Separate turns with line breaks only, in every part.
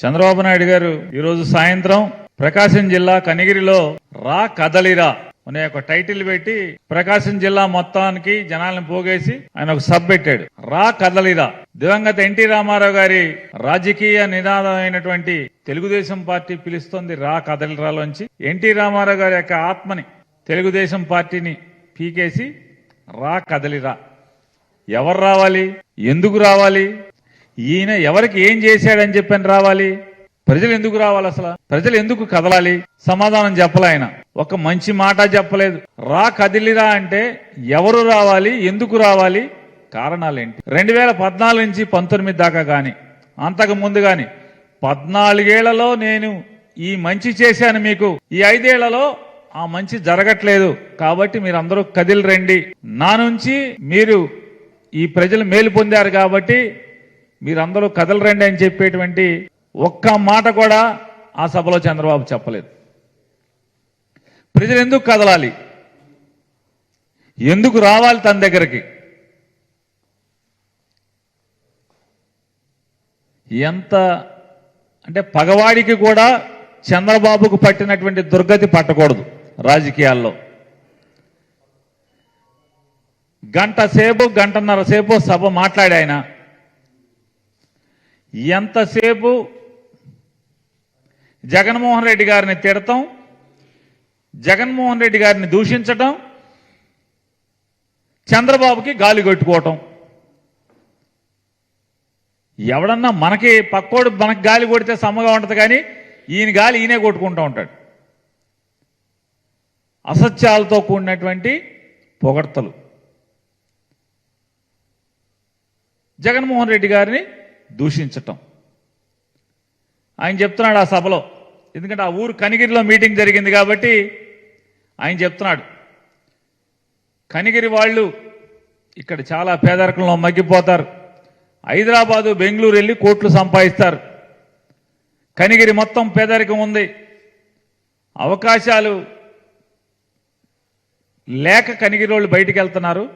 చంద్రబాబు నాయుడు గారు ఈరోజు సాయంత్రం ప్రకాశం జిల్లా కనిగిరిలో రా కదలిరా అనే ఒక టైటిల్ పెట్టి ప్రకాశం జిల్లా మొత్తానికి జనాలను పోగేసి ఆయన ఒక సబ్ పెట్టాడు. రా కదలిరా. దివంగత ఎన్టీ రామారావు గారి రాజకీయ నినాదమైనటువంటి తెలుగుదేశం పార్టీ పిలుస్తోంది రా కదలిరాలోంచి ఎన్టీ రామారావు గారి యొక్క ఆత్మని తెలుగుదేశం పార్టీని పీకేసి రా కదలిరా. ఎవరు రావాలి? ఎందుకు రావాలి? ఈయన ఎవరికి ఏం చేశాడని చెప్పని రావాలి? ప్రజలు ఎందుకు రావాలి అసలు? ప్రజలు ఎందుకు కదలాలి? సమాధానం చెప్పలే ఆయన. ఒక మంచి మాట చెప్పలేదు. రా కదిలిరా అంటే ఎవరు రావాలి? ఎందుకు రావాలి? కారణాలేంటి? రెండు వేల పద్నాలుగు నుంచి పంతొమ్మిది దాకా గాని అంతకు ముందు గాని పద్నాలుగేళ్ళలో నేను ఈ మంచి చేశాను మీకు. ఈ ఐదేళ్ళలో ఆ మంచి జరగట్లేదు. కాబట్టి మీరు అందరూ కదిలి రండి. నా నుంచి మీరు ఈ ప్రజలు మేలు పొందారు కాబట్టి మీరందరూ కదలరండి అని చెప్పేటువంటి ఒక్క మాట కూడా ఆ సభలో చంద్రబాబు చెప్పలేదు. ప్రజలు ఎందుకు కదలాలి? ఎందుకు రావాలి తన దగ్గరికి? ఎంత అంటే పగవాడికి కూడా చంద్రబాబుకు పట్టినటువంటి దుర్గతి పట్టకూడదు రాజకీయాల్లో. గంట సేపు గంటన్నర సేపు సభ మాట్లాడాయన ఎంతసేపు జగన్మోహన్ రెడ్డి గారిని తిడతాం జగన్మోహన్ రెడ్డి గారిని దూషించటం చంద్రబాబుకి గాలి కొట్టుకోవటం. ఎవడన్నా మనకి పక్కోడు మనకి గాలి కొడితే సమ్మగా ఉంటుంది కానీ ఈయన గాలి ఈయనే కొట్టుకుంటూ ఉంటాడు. అసత్యాలతో కూడినటువంటి పొగడ్తలు. జగన్మోహన్ రెడ్డి గారిని దూషించటం. ఆయన చెప్తున్నాడు ఆ సభలో. ఎందుకంటే ఆ ఊరు కనిగిరిలో మీటింగ్ జరిగింది కాబట్టి ఆయన చెప్తున్నాడు. కనిగిరి వాళ్ళు ఇక్కడ చాలా పేదరికంలో మగ్గిపోతారు. హైదరాబాదు బెంగళూరు వెళ్ళి కోట్లు సంపాదిస్తారు. కనిగిరి మొత్తం పేదరికం ఉంది. అవకాశాలు లేక కనిగిరి వాళ్ళు బయటికి వెళ్తున్నారు.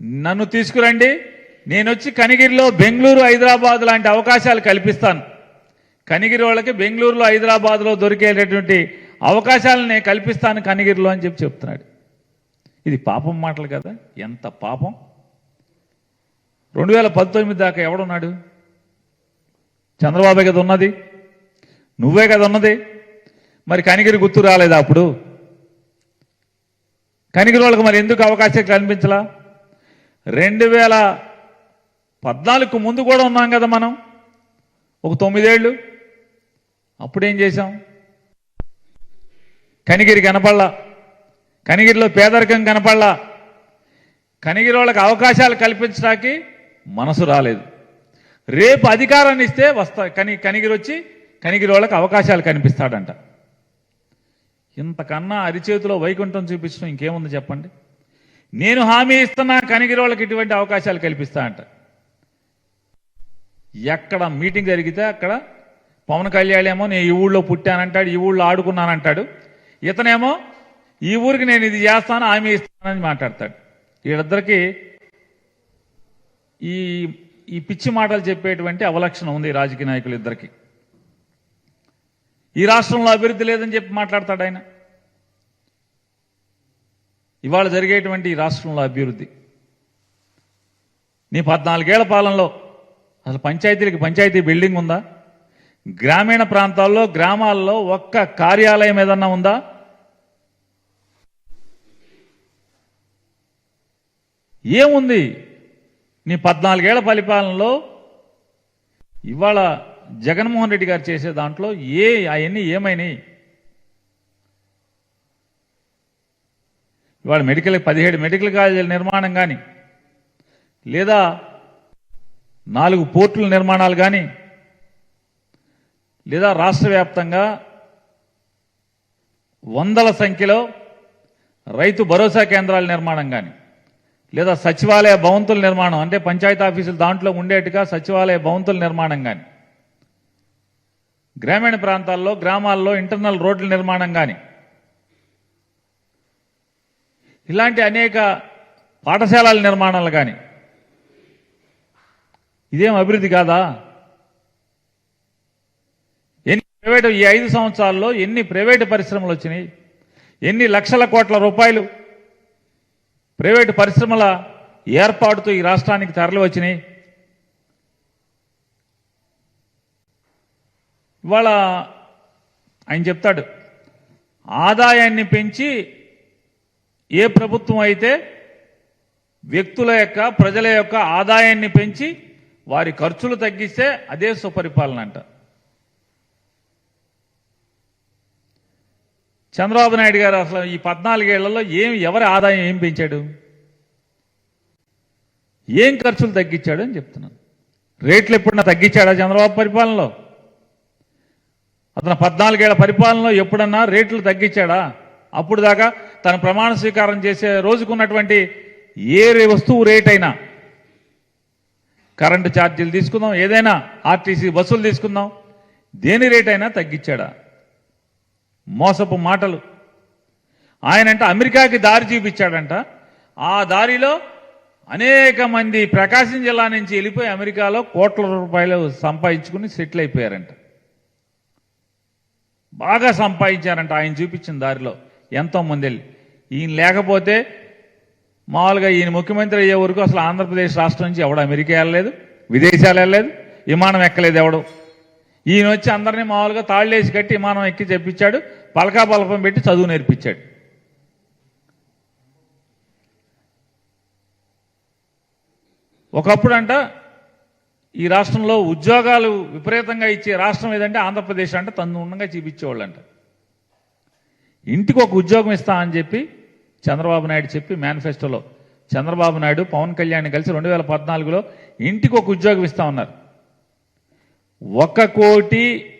నన్ను తీసుకురండి నేను వచ్చి కనిగిరిలో బెంగళూరు హైదరాబాద్ లాంటి అవకాశాలు కల్పిస్తాను. కనిగిరి వాళ్ళకి బెంగళూరులో హైదరాబాద్లో దొరికేటటువంటి అవకాశాలను నేను కల్పిస్తాను కనిగిరిలో అని చెప్పి చెప్తున్నాడు. ఇది పాపం మాటలు కదా? ఎంత పాపం? రెండు వేల పంతొమ్మిది దాకా ఎవడున్నాడు? చంద్రబాబే కదా ఉన్నది. నువ్వే కదా ఉన్నది. మరి కనిగిరి గుర్తు రాలేదా అప్పుడు? కనిగిరి వాళ్ళకి మరి ఎందుకు అవకాశం కనిపించలా రెండు వేల పద్నాలుగు ముందు కూడా ఉన్నాం కదా మనం. ఒక తొమ్మిదేళ్ళు. అప్పుడేం చేశాం? కనిగిరి కనపడలా. కనిగిరిలో పేదరికం కనపడలా. కనిగిరి వాళ్ళకి అవకాశాలు కల్పించడానికి మనసు రాలేదు. రేపు అధికారాన్ని ఇస్తే వస్తా కని కనిగిరి వచ్చి కనిగిరి వాళ్ళకి అవకాశాలు కనిపిస్తాడంట. ఇంతకన్నా అరిచేతిలో వైకుంఠం చూపించడం ఇంకేముంది చెప్పండి? నేను హామీ ఇస్తున్నా కనిగిరి వాళ్ళకి ఇటువంటి అవకాశాలు కల్పిస్తా అంట ఎక్కడ మీటింగ్ జరిగితే అక్కడ పవన్ కళ్యాణ్ ఏమో నేను ఈ ఊళ్ళో పుట్టానంటాడు ఈ ఊళ్ళో ఆడుకున్నానంటాడు. ఇతనేమో ఈ ఊరికి నేను ఇది చేస్తాను హామీ ఇస్తానని మాట్లాడతాడు. వీళ్ళిద్దరికి ఈ ఈ పిచ్చి మాటలు చెప్పేటువంటి అవలక్షణం ఉంది రాజకీయ నాయకులు ఇద్దరికి. ఈ రాష్ట్రంలో అభివృద్ధి లేదని చెప్పి మాట్లాడతాడు ఆయన. ఇవాళ జరిగేటువంటి ఈ రాష్ట్రంలో అభివృద్ధి. నీ పద్నాలుగేళ్ళ పాలనలో అసలు పంచాయతీలకి పంచాయతీ బిల్డింగ్ ఉందా? గ్రామీణ ప్రాంతాల్లో గ్రామాల్లో ఒక్క కార్యాలయం ఏదన్నా ఉందా? ఏముంది? నీ పద్నాలుగేళ్ళ పరిపాలనలో ఇవాళ జగన్మోహన్ రెడ్డి గారు చేసే దాంట్లో ఏ అవన్నీ ఏమైనాయి? ఇవాళ మెడికల్ పదిహేడు మెడికల్ కాలేజీల నిర్మాణం కానీ లేదా నాలుగు పోర్టుల నిర్మాణాలు కానీ లేదా రాష్ట్ర వ్యాప్తంగా వందల సంఖ్యలో రైతు భరోసా కేంద్రాల నిర్మాణం కానీ లేదా సచివాలయ భవంతుల నిర్మాణం అంటే పంచాయతీ ఆఫీసులు దాంట్లో ఉండేట్టుగా సచివాలయ భవంతుల నిర్మాణం కానీ గ్రామీణ ప్రాంతాల్లో గ్రామాల్లో ఇంటర్నల్ రోడ్ల నిర్మాణం కానీ ఇలాంటి అనేక పాఠశాలల నిర్మాణాలు కానీ ఇదేం అభివృద్ధి కాదా? ఎన్ని ప్రైవేటు ఈ ఐదు సంవత్సరాల్లో ఎన్ని ప్రైవేటు పరిశ్రమలు వచ్చినాయి? ఎన్ని లక్షల కోట్ల రూపాయలు ప్రైవేటు పరిశ్రమల ఏర్పాటుతో ఈ రాష్ట్రానికి తరలి వచ్చినాయి? ఇవాళ ఆయన చెప్తాడు ఆదాయాన్ని పెంచి ఏ ప్రభుత్వం అయితే వ్యక్తుల యొక్క ప్రజల యొక్క ఆదాయాన్ని పెంచి వారి ఖర్చులు తగ్గిస్తే అదే సుపరిపాలన అంట. చంద్రబాబు నాయుడు గారు అసలు ఈ పద్నాలుగేళ్ళలో ఏం ఎవరి ఆదాయం ఏం పెంచాడు? ఏం ఖర్చులు తగ్గించాడు అని చెప్తున్నాను. రేట్లు ఎప్పుడన్నా తగ్గించాడా చంద్రబాబు పరిపాలనలో? అతను పద్నాలుగేళ్ళ పరిపాలనలో ఎప్పుడన్నా రేట్లు తగ్గించాడా? అప్పుడు దాకా తన ప్రమాణ స్వీకారం చేసే రోజుకున్నటువంటి ఏ వస్తువు రేట్ అయినా కరెంటు ఛార్జీలు తీసుకుందాం ఏదైనా ఆర్టీసీ బస్సులు తీసుకుందాం. దేని రేట్ అయినా తగ్గించాడా? మోసపు మాటలు. ఆయనంట అమెరికాకి దారి చూపించాడంట. ఆ దారిలో అనేక మంది ప్రకాశం జిల్లా నుంచి వెళ్ళిపోయి అమెరికాలో కోట్ల రూపాయలు సంపాదించుకుని సెటిల్ అయిపోయారంట. బాగా సంపాదించారంట ఆయన చూపించిన దారిలో. ఎంతో మంది వెళ్ళి. ఈయన లేకపోతే మామూలుగా ఈయన ముఖ్యమంత్రి అయ్యే వరకు అసలు ఆంధ్రప్రదేశ్ రాష్ట్రం నుంచి ఎవడు అమెరికా వెళ్ళలేదు విదేశాలు వెళ్ళలేదు విమానం ఎక్కలేదు ఎవడు. ఈయన వచ్చి అందరినీ మామూలుగా తాళ్ళేసి కట్టి విమానం ఎక్కి చెప్పించాడు పలకా పలకం పెట్టి చదువు నేర్పించాడు. ఒకప్పుడు అంట ఈ రాష్ట్రంలో ఉద్యోగాలు విపరీతంగా ఇచ్చే రాష్ట్రం ఏదంటే ఆంధ్రప్రదేశ్ అంటే తను ఉండగా చూపించేవాళ్ళంట. ఇంటికి ఒక ఉద్యోగం ఇస్తా అని చెప్పి చంద్రబాబు నాయుడు చెప్పి మేనిఫెస్టోలో చంద్రబాబు నాయుడు పవన్ కళ్యాణ్ కలిసి రెండు వేల పద్నాలుగులో ఇంటికి ఒక ఉద్యోగం ఇస్తా ఉన్నారు. ఒక కోటి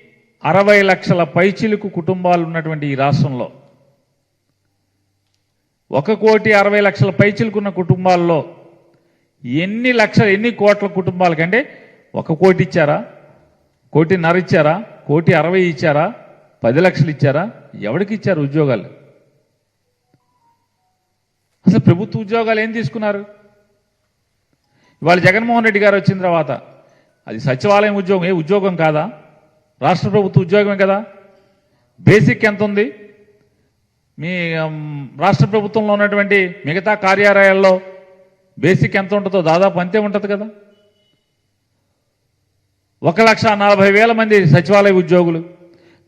అరవై లక్షల పైచిలుకు కుటుంబాలు ఉన్నటువంటి ఈ రాష్ట్రంలో ఒక కోటి అరవై లక్షల పైచిలుకున్న కుటుంబాల్లో ఎన్ని లక్షల ఎన్ని కోట్ల కుటుంబాలకంటే ఒక కోటి ఇచ్చారా? కోటిన్నర ఇచ్చారా? కోటి అరవై ఇచ్చారా? పది లక్షలు ఇచ్చారా? ఎవరికి ఇచ్చారు ఉద్యోగాలు? అసలు ప్రభుత్వ ఉద్యోగాలు ఏం తీసుకున్నారు? ఇవాళ జగన్మోహన్ రెడ్డి గారు వచ్చిన తర్వాత అది సచివాలయం ఉద్యోగం ఏ ఉద్యోగం కాదా? రాష్ట్ర ప్రభుత్వ ఉద్యోగమే కదా? బేసిక్ ఎంత ఉంది? మీ రాష్ట్ర ప్రభుత్వంలో ఉన్నటువంటి మిగతా కార్యాలయాల్లో బేసిక్ ఎంత ఉంటుందో దాదాపు అంతే ఉంటుంది కదా? ఒక లక్ష నలభై వేల మంది సచివాలయ ఉద్యోగులు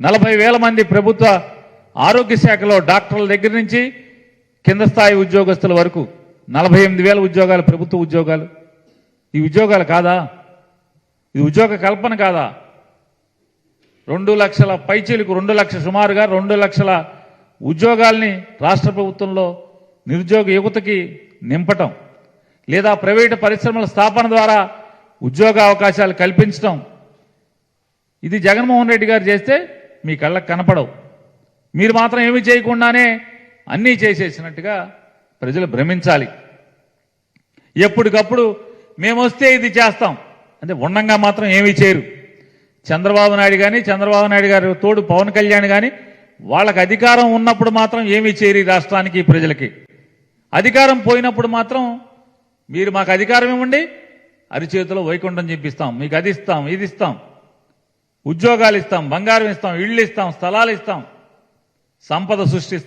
నలభై వేల మంది ప్రభుత్వ ఆరోగ్య శాఖలో డాక్టర్ల దగ్గర నుంచి కింద స్థాయి ఉద్యోగస్తుల వరకు నలభై ఎనిమిది వేల ఉద్యోగాలు ప్రభుత్వ ఉద్యోగాలు. ఈ ఉద్యోగాలు కాదా? ఇది ఉద్యోగ కల్పన కాదా? రెండు లక్షల పైచీలకు రెండు లక్షల సుమారుగా రెండు లక్షల ఉద్యోగాల్ని రాష్ట్ర ప్రభుత్వంలో నిరుద్యోగ యువతకి నింపటం లేదా ప్రైవేటు పరిశ్రమల స్థాపన ద్వారా ఉద్యోగ అవకాశాలు కల్పించడం ఇది జగన్మోహన్ రెడ్డి గారు చేస్తే మీ కళ్ళకు కనపడవు. మీరు మాత్రం ఏమీ చేయకుండానే అన్నీ చేసేసినట్టుగా ప్రజలు భ్రమించాలి. ఎప్పటికప్పుడు మేమొస్తే ఇది చేస్తాం. అంటే ఉండంగా మాత్రం ఏమీ చేయరు. చంద్రబాబు నాయుడు కానీ చంద్రబాబు నాయుడు గారు తోడు పవన్ కళ్యాణ్ కానీ వాళ్ళకి అధికారం ఉన్నప్పుడు మాత్రం ఏమీ చేయరు ఈ రాష్ట్రానికి ప్రజలకి. అధికారం పోయినప్పుడు మాత్రం మీరు మాకు అధికారం ఇవ్వండి అరిచేతిలో వైకుంఠం చెప్పిస్తాం మీకు అది ఇస్తాం ఇది ఇస్తాం. ఉద్యోగాలు ఇస్తాం బంగారం ఇస్తాం ఇళ్ళు ఇస్తాం స్థలాలు ఇస్తాం. సంపద సృష్టిస్తాం.